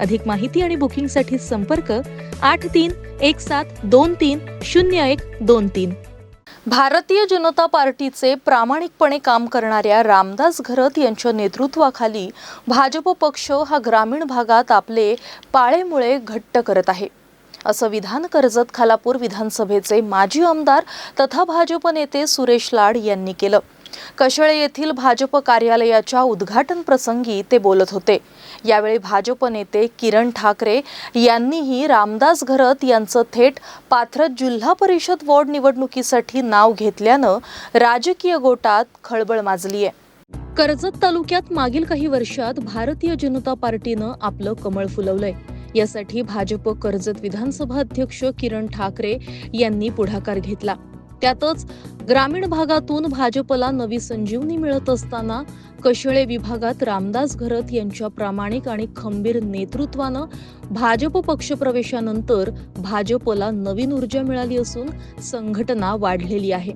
अधिक माहिती आणि बुकिंगसाठी संपर्क आठ तीन एक सात दोन तीन शून्य एक दोन तीन. भारतीय जनता पार्टीचे प्रामाणिकपणे काम करणाऱ्या रामदास घरत यांच्या नेतृत्वाखाली भाजप पक्ष हा ग्रामीण भागात आपले पाळेमुळे घट्ट करत आहे. असं विधान कर्जत खालापूर विधानसभेचे माजी आमदार तथा भाजप नेते सुरेश लाड यांनी केलं. कशळे येथील भाजप कार्यालयाच्या उद्घाटन प्रसंगी ते बोलत होते. यावेळी भाजप नेते किरण ठाकरे यांनीही रामदास घरत यांचं थेट पाथरत जिल्हा परिषद वॉर्ड निवडणुकीसाठी नाव घेतल्यानं राजकीय गोटात खळबळ माजली आहे कर्जत तालुक्यात मागील काही वर्षात भारतीय जनता पार्टीनं आपलं कमळ फुलवलंय. यासाठी भाजप कर्जत विधानसभा अध्यक्ष किरण ठाकरे यांनी पुढाकार घेतला. त्यातच ग्रामीण भागातून भाजपला नवी संजीवनी मिळत असताना कशळे विभागात रामदास घरत यांच्या प्रामाणिक आणि खंबीर नेतृत्वानं भाजप पक्षप्रवेशानंतर भाजपला नवीन ऊर्जा मिळाली असून संघटना वाढलेली आहे.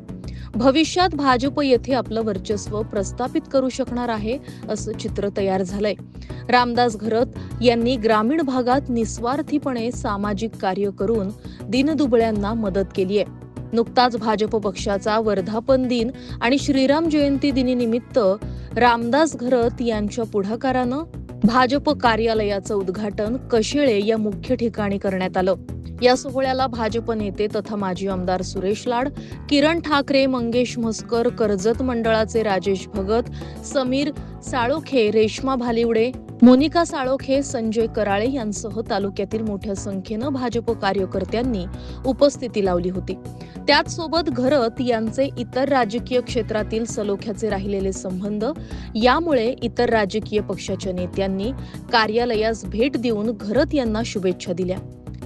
भविष्यात भाजप येथे आपलं वर्चस्व प्रस्थापित करू शकणार आहे असं चित्र तयार झालंय. रामदास घरत यांनी ग्रामीण भागात निस्वार्थीपणे सामाजिक कार्य करून दिनदुबळ्यांना मदत केली आहे नुकताच भाजप पक्षाचा वर्धापन दिन आणि श्रीराम जयंती दिनीनिमित्त रामदास घरत यांच्या पुढाकारानं भाजप कार्यालयाचं उद्घाटन कशिळे या मुख्य ठिकाणी करण्यात आलं. या सोहळ्याला भाजप नेते तथा माजी आमदार सुरेश लाड किरण ठाकरे मंगेश म्हसकर कर्जत मंडळाचे राजेश भगत समीर साळोखे रेश्मा भालिवडे मोनिका साळोखे संजय कराळे यांसह तालुक्यातील मोठ्या संख्येनं भाजप कार्यकर्त्यांनी उपस्थिती लावली होती. त्याचसोबत घरत यांचे इतर राजकीय क्षेत्रातील सलोख्याचे राहिलेले संबंध यामुळे इतर राजकीय पक्षाच्या नेत्यांनी कार्यालयास भेट देऊन घरत यांना शुभेच्छा दिल्या.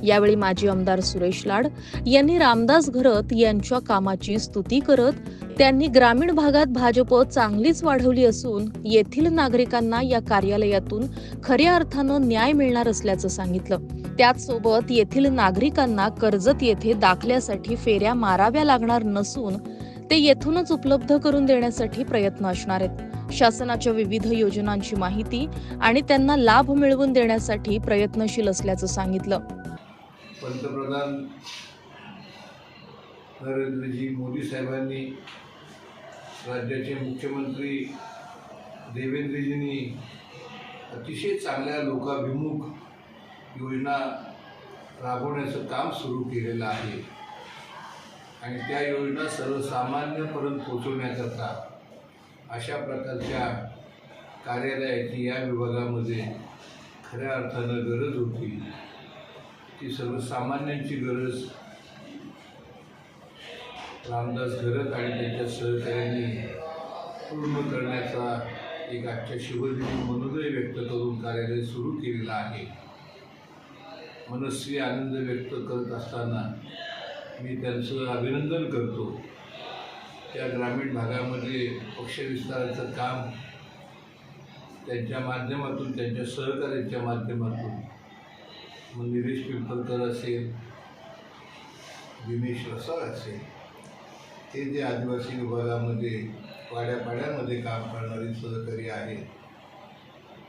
यावेळी माजी आमदार सुरेश लाड यांनी रामदास घरत यांच्या कामाची स्तुती करत त्यांनी ग्रामीण भागात भाजप चांगलीच वाढवली असून येथील नागरिकांना या कार्यालयातून खऱ्या अर्थानं न्याय मिळणार असल्याचं सांगितलं. त्याचसोबत येथील नागरिकांना कर्जत येथे दाखल्यासाठी फेऱ्या माराव्या लागणार नसून ते येथूनच उपलब्ध करून देण्यासाठी प्रयत्न असणार आहेत. शासनाच्या विविध योजनांची माहिती आणि त्यांना लाभ मिळवून देण्यासाठी प्रयत्नशील असल्याचं सांगितलं. पंतप्रधान नरेंद्रजी मोदी साहेबांनी राज्याचे मुख्यमंत्री देवेंद्रजींनी अतिशय चांगल्या लोकाभिमुख योजना राबवण्याचं काम सुरू केलेलं आहे. आणि त्या योजना सर्वसामान्यपर्यंत पोचवण्याकरता अशा प्रकारच्या कार्यालयाची या विभागामध्ये खऱ्या अर्थानं गरज होती. ती सर्वसामान्यांची गरज रामदास घरत आणि त्यांच्या सहकाऱ्यांनी पूर्ण करण्याचा एक आजच्या शिवजीने मनोदय व्यक्त करून कार्यालय सुरू केलेलं आहे. मनस्वी आनंद व्यक्त करत असताना मी त्यांचं अभिनंदन करतो. त्या ग्रामीण भागामध्ये पक्षविस्ताराचं काम त्यांच्या माध्यमातून त्यांच्या सहकार्याच्या माध्यमातून मग निलेश पिंपळकर असेल दिनेश रसाळ असेल ते जे आदिवासी विभागामध्ये पाड्यापाड्यामध्ये काम करणारे सहकारी आहेत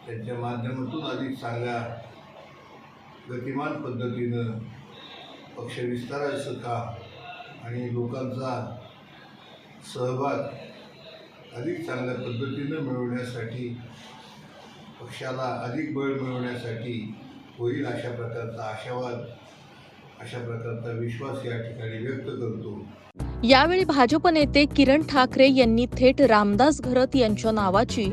त्यांच्या माध्यमातून अधिक चांगल्या गतिमान पद्धतीनं पक्षविस्ताराचं काम आणि लोकांचा सहभाग अधिक चांगल्या पद्धतीनं मिळवण्यासाठी पक्षाला अधिक बळ मिळवण्यासाठी होईल अशा प्रकारचा आशावाद अशा प्रकारचा विश्वास या ठिकाणी व्यक्त करतो. यावेळी भाजप नेते किरण ठाकरे यांनी थेट रामदास घरत यांच्या नावाची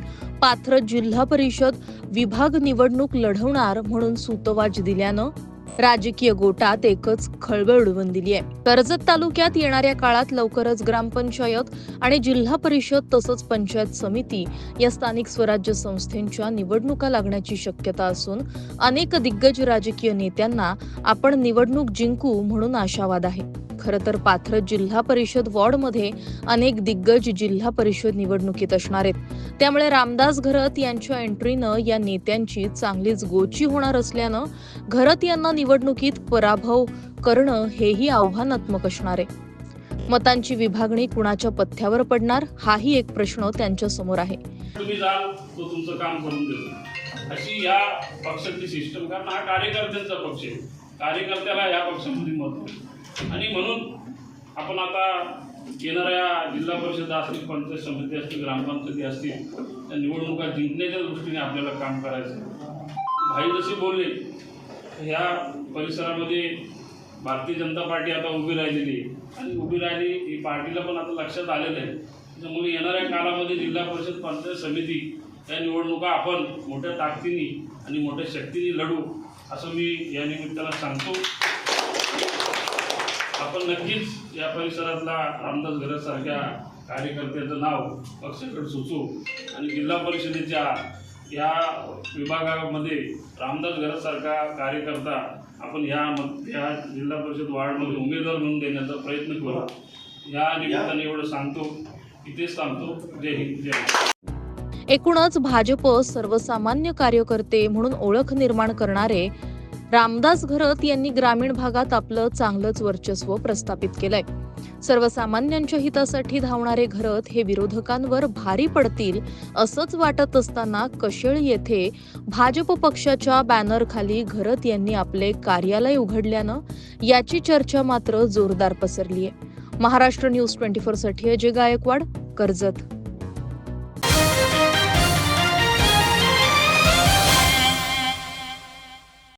पात्र जिल्हा परिषद विभाग निवडणूक लढवणार म्हणून सूतवाज दिल्यानं राजकीय गोटात एकच खळबळ उडवून दिली आहे. कर्जत तालुक्यात येणाऱ्या काळात लवकरच ग्रामपंचायत आणि जिल्हा परिषद तसंच पंचायत समिती या स्थानिक स्वराज्य संस्थेच्या निवडणुका लागण्याची शक्यता असून अनेक दिग्गज राजकीय नेत्यांना आपण निवडणूक जिंकू म्हणून आशावाद आहे. खरं तर पाथर जिल्हा परिषद वॉर्डमध्ये अनेक दिग्गज जिल्हा परिषद निवडणुकीत असणार आहेत. त्यामुळे रामदास घरत यांच्या एंट्रीनं या नेत्यांची चांगलीच गोची होणार असल्यानं घरत यांना निवडणुकीत पराभव करणं हेही आव्हानात्मक असणार आहे. मतांची विभागणी कुणाच्या पथ्यावर पडणार हाही एक प्रश्न त्यांच्यासमोर आहे. तुम्ही जाल तो तुमचं काम करून देतो. अशी या पक्षाची सिस्टम कारण हा कार्यकर्त्यांचा पक्ष आहे. कार्यकर्त्याला या पक्षामध्ये मत आहे. आणि म्हणून आपण आता येणाऱ्या जिल्हा परिषद असतील पंचायत समिती असतील ग्रामपंचायती असतील त्या निवडणुका जिंकण्याच्या दृष्टीने आपल्याला काम करायचं भाई जसे बोलले ह्या परिसरामध्ये भारतीय जनता पार्टी आता उभी राहिलेली आहे. आणि उभी राहिली ही पार्टीला पण आता लक्षात आलेलं आहे. त्यामुळे येणाऱ्या काळामध्ये जिल्हा परिषद पंचायत समिती या निवडणुका आपण मोठ्या ताकदीने आणि मोठ्या शक्तीने लढू असं मी या निमित्तानं सांगतो. आपण नक्कीच या परिसरातला रामदास घरासारख्या कार्यकर्त्याचं नाव पक्षाकडे सुचू आणि जिल्हा परिषदेच्या या विभागामध्ये रामदास घरासारखा कार्यकर्ता आपण ह्या या जिल्हा परिषद वार्डमध्ये उमेदवार म्हणून देण्याचा प्रयत्न करू. या निमित्ताने एवढं सांगतो. इथेच सांगतो जय हिंद जय एकूणच भाजप सर्वसामान्य कार्यकर्ते म्हणून ओळख निर्माण करणारे रामदास घरत यांनी ग्रामीण भागात आपलं चांगलंच वर्चस्व प्रस्थापित केलंय. सर्वसामान्यांच्या हितासाठी धावणारे घरत हे विरोधकांवर भारी पडतील असंच वाटत असताना कशेळ येथे भाजप पक्षाच्या बॅनरखाली घरत यांनी आपले कार्यालय उघडल्यानं याची चर्चा मात्र जोरदार पसरलीय. महाराष्ट्र न्यूज ट्वेंटी फोरसाठी अजय गायकवाड कर्जत.